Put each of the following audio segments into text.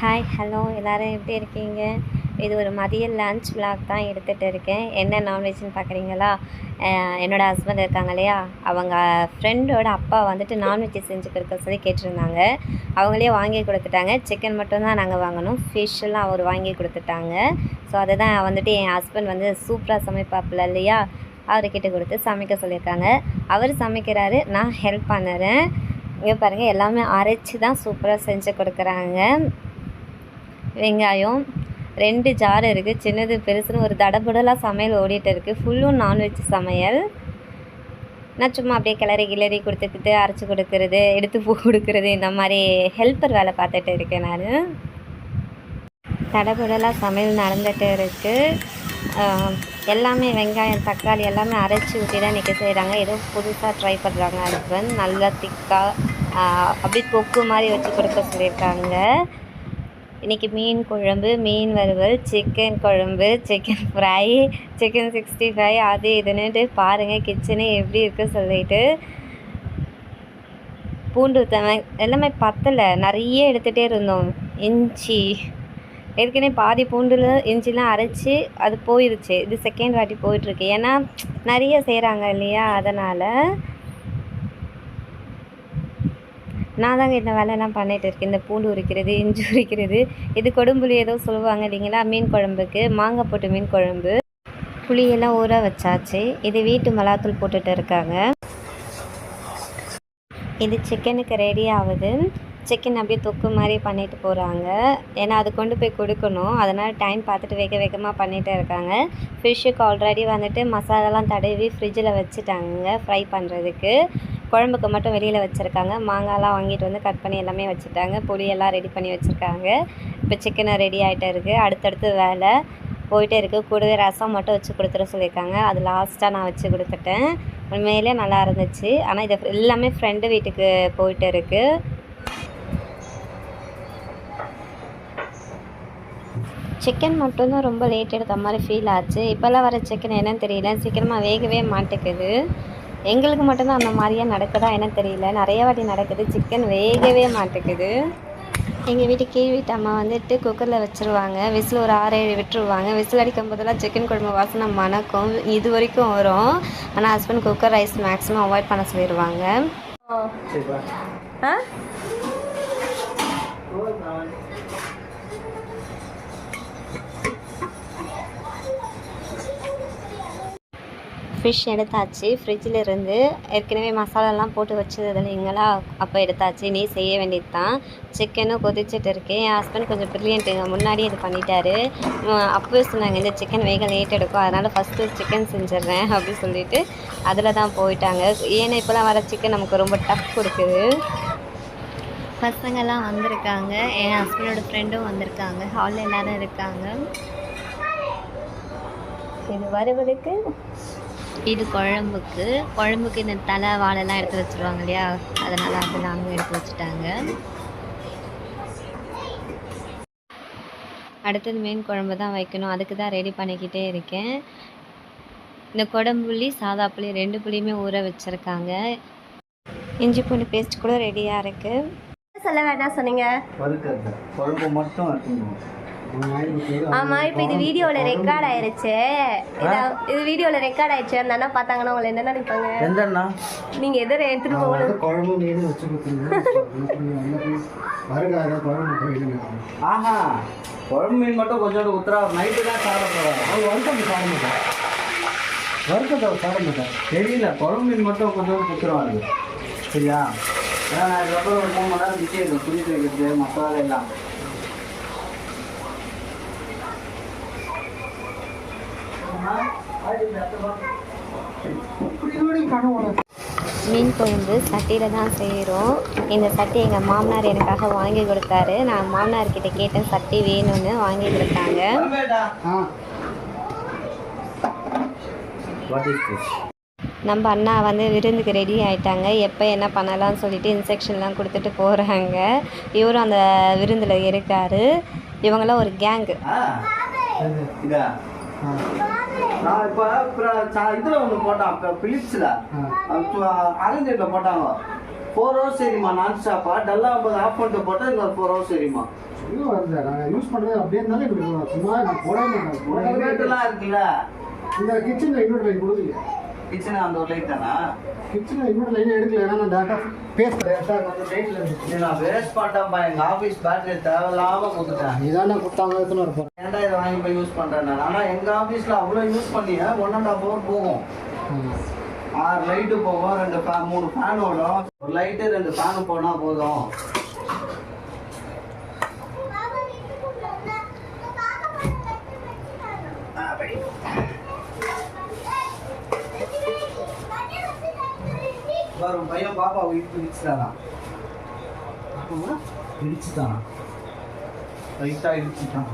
Hi hello எல்லோரும் எப்படி இருக்கீங்க? இது ஒரு மதிய லன்ச் விளாக் தான் எடுத்துகிட்டு இருக்கேன். என்ன நான்வெஜ்னு பார்க்குறீங்களா என்னோடய ஹஸ்பண்ட் இருக்காங்க இல்லையா? அவங்க ஃப்ரெண்டோட அப்பா வந்துட்டு நான்வெஜ் செஞ்சு கொடுக்க சொல்லி கேட்டிருந்தாங்க. அவங்களே வாங்கி கொடுத்துட்டாங்க. சிக்கன் மட்டும்தான் நாங்கள் வாங்கினோம் ஃபிஷ் அவர் வாங்கி கொடுத்துட்டாங்க. ஸோ அதை தான் வந்துட்டு என் ஹஸ்பண்ட் வந்து சூப்பராக சமைப்பாப்புல இல்லையா? அவர்கிட்ட கொடுத்து சமைக்க சொல்லியிருக்காங்க. அவர் சமைக்கிறாரு. நான் ஹெல்ப் பண்ணுறேன். இங்கே பாருங்கள் எல்லாமே அரைச்சி தான் சூப்பராக செஞ்சு கொடுக்குறாங்க. வெங்காயம் ரெண்டு ஜார் இருக்குது சின்னது பெருசுன்னு ஒரு தடபுடலாக சமையல் ஓடிட்டு இருக்குது ஃபுல்லும் நான்வெஜ் சமையல். நான் சும்மா அப்படியே கிளறி கிளறி கொடுத்துக்கிட்டு அரைச்சி கொடுக்கறது எடுத்து பூ கொடுக்கறது இந்த மாதிரி ஹெல்ப்பர் வேலை பார்த்துட்டு இருக்கேன் நான். தடபுடலாக சமையல் நடந்துகிட்டு இருக்குது எல்லாமே வெங்காயம் தக்காளி எல்லாமே அரைச்சி ஊற்றி தான் இன்றைக்கி செய்கிறாங்க ஏதோ புதுசாக ட்ரை பண்ணுறாங்க ஹஸ்பண்ட் நல்லா திக்காக அப்படியே தொக்கு மாதிரி வச்சு கொடுக்க சொல்லியிருக்காங்க. இன்றைக்கி மீன் குழம்பு மீன் வறுவல் சிக்கன் குழம்பு chicken fry chicken sixty five அது இதுன்னுட்டு பாருங்கள் கிச்சனே எப்படி இருக்குது சொல்லிட்டு. பூண்டு ஊற்றாங்க எல்லாமே பத்தலை நிறைய எடுத்துகிட்டே இருந்தோம். இஞ்சி ஏற்கனவே பாதி பூண்டில் இஞ்சிலாம் அரைச்சி அது போயிடுச்சு இது செகண்ட் வாட்டி போயிட்டுருக்கு ஏன்னா நிறைய செய்கிறாங்க இல்லையா? அதனால் நான் தாங்க இந்த வேலையெல்லாம் பண்ணிகிட்டு இருக்கேன். இந்த பூண்டு உரிக்கிறது இஞ்சி உரிக்கிறது. இது கொடும்புளி ஏதோ சொல்லுவாங்க இல்லைங்களா? மீன் குழம்புக்கு. மாங்காய் போட்டு மீன் குழம்பு. புளியெல்லாம் ஊற வச்சாச்சு. இது வீட்டு மிளகாத்தூள் போட்டுட்டு இருக்காங்க. இது சிக்கனுக்கு ரெடி ஆகுது. சிக்கன் அப்படியே தொக்கு மாதிரி பண்ணிட்டு போகிறாங்க ஏன்னா அது கொண்டு போய் கொடுக்கணும். அதனால் டைம் பார்த்துட்டு வேக வேகமாக பண்ணிகிட்டே இருக்காங்க. ஃபிஷ்ஷுக்கு ஆல்ரெடி வந்துட்டு மசாலாலாம் தடவி ஃப்ரிட்ஜில் வச்சுட்டாங்க ஃப்ரை பண்ணுறதுக்கு குழம்புக்கு மட்டும் வெளியில் வச்சுருக்காங்க. மாங்காய்லாம் வாங்கிட்டு வந்து கட் பண்ணி எல்லாமே வச்சுட்டாங்க. புளியெல்லாம் ரெடி பண்ணி வச்சுருக்காங்க. இப்போ சிக்கனை ரெடி ஆகிட்டே இருக்குது அடுத்தடுத்து வேலை போயிட்டே இருக்குது கூடவே ரசம் மட்டும் வச்சு கொடுத்துட சொல்லியிருக்காங்க. அது லாஸ்ட்டாக நான் வச்சு கொடுத்துட்டேன். உண்மையிலே நல்லா இருந்துச்சு. ஆனால் இது எல்லாமே ஃப்ரெண்டு வீட்டுக்கு போயிட்டு இருக்குது சிக்கன் மட்டும்தான் ரொம்ப லேட் எடுத்த மாதிரி ஃபீல் ஆச்சு. இப்போல்லாம் வர சிக்கன் என்னன்னு தெரியல. சீக்கிரமாக வேகவே மாட்டேங்குது. எங்களுக்கு மட்டும்தான் அந்த மாதிரியே நடக்குதா என்னன்னு தெரியல. நிறைய வாட்டி நடக்குது. சிக்கன் வேகவே மாட்டேங்குது. எங்கள் வீட்டு கீழ் வீட்டு அம்மா வந்துட்டு குக்கரில் வச்சுருவாங்க. விசில் ஒரு ஆறு ஏழு விட்டுருவாங்க. விசில் அடிக்கும் போதெல்லாம் சிக்கன் குழம்பு வாசனை மணக்கும். இது வரைக்கும் வரும். ஆனால் husband cooker rice maximum avoid பண்ண சொல்லிடுவாங்க ஆ. ஃபிஷ் எடுத்தாச்சு. ஃப்ரிட்ஜில் இருந்து ஏற்கனவே மசாலாலாம் போட்டு வச்சது இல்லைங்களா அப்போ எடுத்தாச்சு. நீ செய்ய வேண்டியது தான் சிக்கனும் கொதிச்சிட்டு இருக்கு. என் ஹஸ்பண்ட் கொஞ்சம் ப்ரில்லியண்ட்டுங்க முன்னாடி இது பண்ணிட்டாரு. அப்போ சொன்னாங்க இந்த சிக்கன் வேக லேட் எடுக்கும். அதனால் ஃபஸ்ட்டு சிக்கன் செஞ்சிடுறேன். அப்படின்னு சொல்லிட்டு அதில் தான் போயிட்டாங்க. ஏன்னா இப்போலாம் வர சிக்கன் நமக்கு ரொம்ப டஃப் கொடுக்குது. பசங்கள்லாம் வந்திருக்காங்க. என் ஹஸ்பண்டோட ஃப்ரெண்டும் வந்திருக்காங்க. ஹாலில் எல்லோரும் இருக்காங்க. இது வருவதுக்கு இது குழம்புக்கு. குழம்புக்கு இந்த தலை வாழைலாம் எடுத்து வச்சுருவாங்க இல்லையா? அதனால் அதெல்லாம் எடுத்து வச்சுட்டாங்க. அடுத்தது மீன் குழம்பு தான் வைக்கணும். அதுக்கு தான் ரெடி பண்ணிக்கிட்டே இருக்கேன். இந்த குடம்புளி சாதா புளி ரெண்டு புளியுமே ஊற வச்சுருக்காங்க. இஞ்சி பூண்டு பேஸ்ட் கூட ரெடியாக இருக்குது சொல்ல வேண்டாம் சொன்னீங்க. குழம்பு மட்டும் ஆமா இப்போ இது வீடியோல ரெக்கார்ட் ஆயிருச்சு. இதா- இது வீடியோல ரெக்கார்ட் ஆயிடுச்சு அந்த அண்ணா பார்த்தாங்கன்னா உங்களை என்ன நினைப்பாங்க? எந்த அண்ணா நீங்க எதிர எடுத்துட்டு போகணும். குழம்பு மீன் வச்சு கொடுத்துருங்க வருகாத குழம்பு போயிடுங்க ஆஹா குழம்பு மீன் மட்டும் கொஞ்சோண்டு உத்தரா நைட்டு தான் சாப்பிட போகிறாங்க அவங்க வருத்தம் சாட மாட்டேன் வருத்தத்தை மாட்டேன் தெரியல. குழம்பு மீன் மட்டும் கொஞ்சோண்டு குத்துருவாங்க சரியா? ஏன்னா நான் இதுக்கப்புறம் ஒரு மூணு மணி நேரம் இருக்கும் துணி துவைக்கிறது மசாலா எல்லாம். மீன் குழம்பு சட்டியில் தான் செய்கிறோம் இந்த சட்டி எங்கள் மாமனார் எனக்காக வாங்கி கொடுத்தாரு. நான் மாமனார்கிட்ட கேட்டேன் சட்டி வேணும்னு வாங்கி கொடுத்தாங்க. நம்ம அண்ணா வந்து விருந்துக்கு ரெடி ஆகிட்டாங்க எப்போ என்ன பண்ணலாம்னு சொல்லிட்டு இன்ஸ்ட்ரக்ஷன்லாம் கொடுத்துட்டு போகிறாங்க இவரும் அந்த விருந்தில் இருக்கார். இவங்களாம் ஒரு கேங்கு நான் இப்போ இதில் ஒன்று போட்டான் இப்போ பிலிப்ஸில் அரேஞ்சரில் போட்டாங்க. ஃபோர் ஹவர்ஸ் சரிம்மா நான் ஸ்டாப்பா டல்லாக போது ஆஃப் பண்ணிட்டு போட்டால் இந்த ஃபோர் ஹவர்ஸ் சரிம்மா. யூஸ் பண்ணுறது அப்படியே இருந்தாலும் இப்படி. சும்மா போடவே மாட்டேன். இருக்குல்ல. இந்த கிச்சனில் இன்னொரு லைன் கொடுக்கலையா கிச்சன் அந்த ஒரு லைட் தானா? கிச்சனில் இன்னொரு லைன் எடுக்கல ஏன்னா நான் டேரெக்டாக பேஸ் அந்த லைட்டில் இருந்துச்சு இது நான் வேஸ்ட் பண்ணிட்டேன்ப்பா எங்க ஆபீஸ் பேட்டரி தேவையில்லாம கொடுத்துட்டேன். நீ தான் கொடுத்தாங்க இருப்போம் ஏன்டா இதை வாங்கி போய் யூஸ் பண்றேன் நான்? ஆனா எங்க ஆபீஸ்ல அவ்வளவு யூஸ் பண்ணிய? ஒன் அண்ட் ஹாஃப் ஹவர் போகும். ஆறு லைட்டு போகும் ரெண்டு ஃபேன் மூணு ஃபேன் ஓடும். ஒரு லைட்டு ரெண்டு ஃபேன் போனா போதும். வரும். பையன் பாப்பா வீட்டு இடிச்சுட்டானா இடிச்சுட்டானா லைட்டா இடிச்சுட்டான்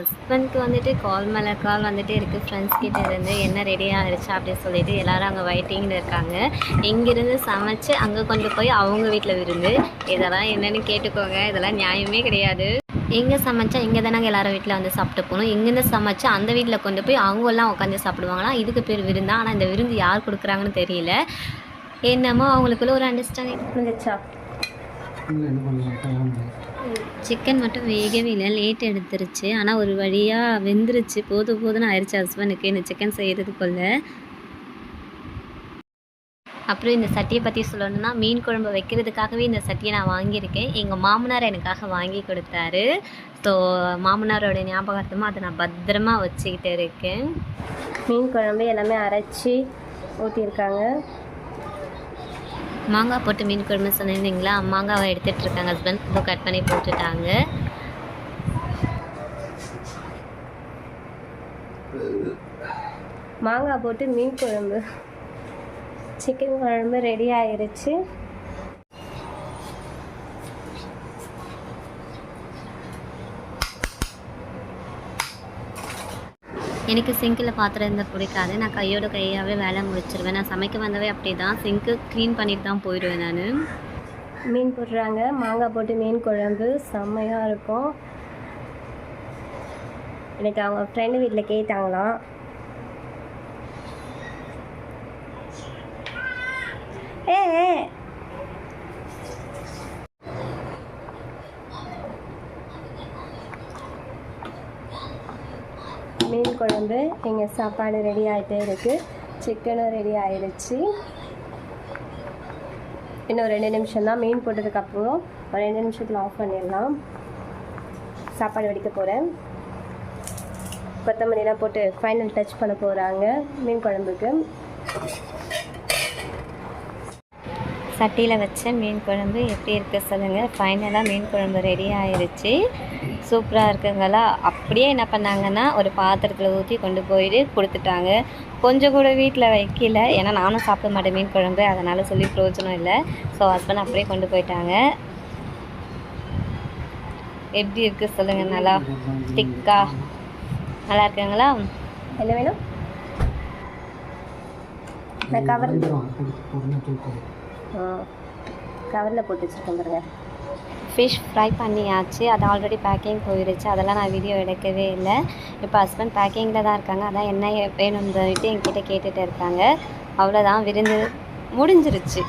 ஹஸ்பண்ட்க்கு வந்துட்டு கால் மேலே கால் வந்துட்டு இருக்குது ஃப்ரெண்ட்ஸ் கிட்ட இருந்து என்ன ரெடி ஆகிடுச்சா அப்படின்னு சொல்லிட்டு எல்லாரும் அங்கே வெயிட்டிங்கில் இருக்காங்க. இங்கிருந்து சமைச்சு அங்கே கொண்டு போய் அவங்க வீட்டில் விருந்து. இதெல்லாம் என்னன்னு கேட்டுக்கோங்க. இதெல்லாம் நியாயமே கிடையாது. எங்கே சமைச்சா இங்கே தானே எல்லாரும் வீட்டில் வந்து சாப்பிட்டு போகணும். இங்கேருந்து சமைச்சு அந்த வீட்டில் கொண்டு போய் அவங்கெல்லாம் உட்காந்து சாப்பிடுவாங்களாம். இதுக்கு பேர் விருந்தா. ஆனால் இந்த விருந்து யார் கொடுக்குறாங்கன்னு தெரியல. என்னமோ அவங்களுக்குள்ள ஒரு அண்டர்ஸ்டாண்டிங் பண்ணுவாங்க சிக்கன் மட்டும் வேகவே இல்லை. லேட் எடுத்துருச்சு. ஆனால் ஒரு வழியாக வெந்துருச்சு. போதும் போதும்னு ஆயிடுச்சு. ஹஸ்பண்டுக்கு. இந்த சிக்கன் செய்கிறதுக்குள்ள அப்புறம் இந்த சட்டியை பற்றி சொல்லணும்னா மீன் குழம்பு வைக்கிறதுக்காகவே இந்த சட்டியை நான் வாங்கியிருக்கேன். எங்கள் மாமனார் எனக்காக வாங்கி கொடுத்தாரு. ஸோ மாமனாரோட ஞாபகார்த்தமாக அதை நான் பத்திரமா வச்சுக்கிட்டு இருக்கேன். மீன் குழம்பு எல்லாமே அரைச்சி ஊற்றிருக்காங்க மாங்காய் போட்டு மீன் குழம்பு சொன்னிருந்தீங்களா மாங்காவை எடுத்துகிட்டு இருக்காங்க. ஹஸ்பண்ட் இப்போ கட் பண்ணி போட்டுட்டாங்க. மாங்காய் போட்டு மீன் குழம்பு. சிக்கன் குழம்பு ரெடி ஆயிருச்சு. எனக்கு சிங்கில் பாத்திரம் இருந்தால் பிடிக்காது. நான் கையோட கையாகவே வேலை முடிச்சிருவேன். நான் சமைக்க வந்தவே அப்படி தான் சிங்க்கு க்ளீன் பண்ணிட்டு தான் போயிடுவேன் நான். மீன் போடுறாங்க. மாங்காய் போட்டு மீன் குழம்பு. செம்மையாக இருக்கும். எனக்கு அவங்க ஃப்ரெண்டு வீட்டில் கேட்டாங்களாம். மீன் குழம்பு எங்கள் சாப்பாடு ரெடி ஆகிட்டே இருக்குது சிக்கனும் ரெடி ஆயிடுச்சு. இன்னும் ரெண்டு நிமிஷம் தான் மீன் போட்டதுக்கப்புறம் ஒரு ரெண்டு நிமிஷத்தில் ஆஃப் பண்ணிடலாம். சாப்பாடு வடிக்க போகிறேன் கொத்தமல்லிலாம் போட்டு ஃபைனல் டச் பண்ண போகிறாங்க மீன் குழம்புக்கு. சட்டியில் வச்ச மீன் குழம்பு எப்படி இருக்கு சொல்லுங்கள் ஃபைனலாக மீன் குழம்பு ரெடி ஆயிருச்சு. சூப்பராக இருக்குங்களா? அப்படியே என்ன பண்ணாங்கன்னா ஒரு பாத்திரத்தில் ஊற்றி கொண்டு போயிட்டு கொடுத்துட்டாங்க. கொஞ்சம் கூட வீட்டில் வைக்கல. ஏன்னா நானும் சாப்பிட மாட்டேன் மீன் குழம்பு. அதனால் சொல்லி பிரயோஜனம் இல்லை. ஸோ ஹஸ்பண்ட் அப்படியே கொண்டு போயிட்டாங்க. எப்படி இருக்குது சொல்லுங்கள் நல்லா திக்கா நல்லா இருக்குங்களா? என்ன வேணும் நான் கவர் கவரில் போட்டு வச்சுருக்கேன் பாருங்க. ஃபிஷ் ஃப்ரை பண்ணியாச்சு. அது ஆல்ரெடி பேக்கிங் போயிடுச்சு அதெல்லாம் நான் வீடியோ எடுக்கவே இல்லை. இப்போ ஹஸ்பண்ட் பேக்கிங்கில் தான் இருக்காங்க. அதான் என்ன வேணும்னு சொல்லிட்டு என்கிட்ட கேட்டுட்டு இருக்காங்க. அவ்வளோதான் விருந்து முடிஞ்சிருச்சு.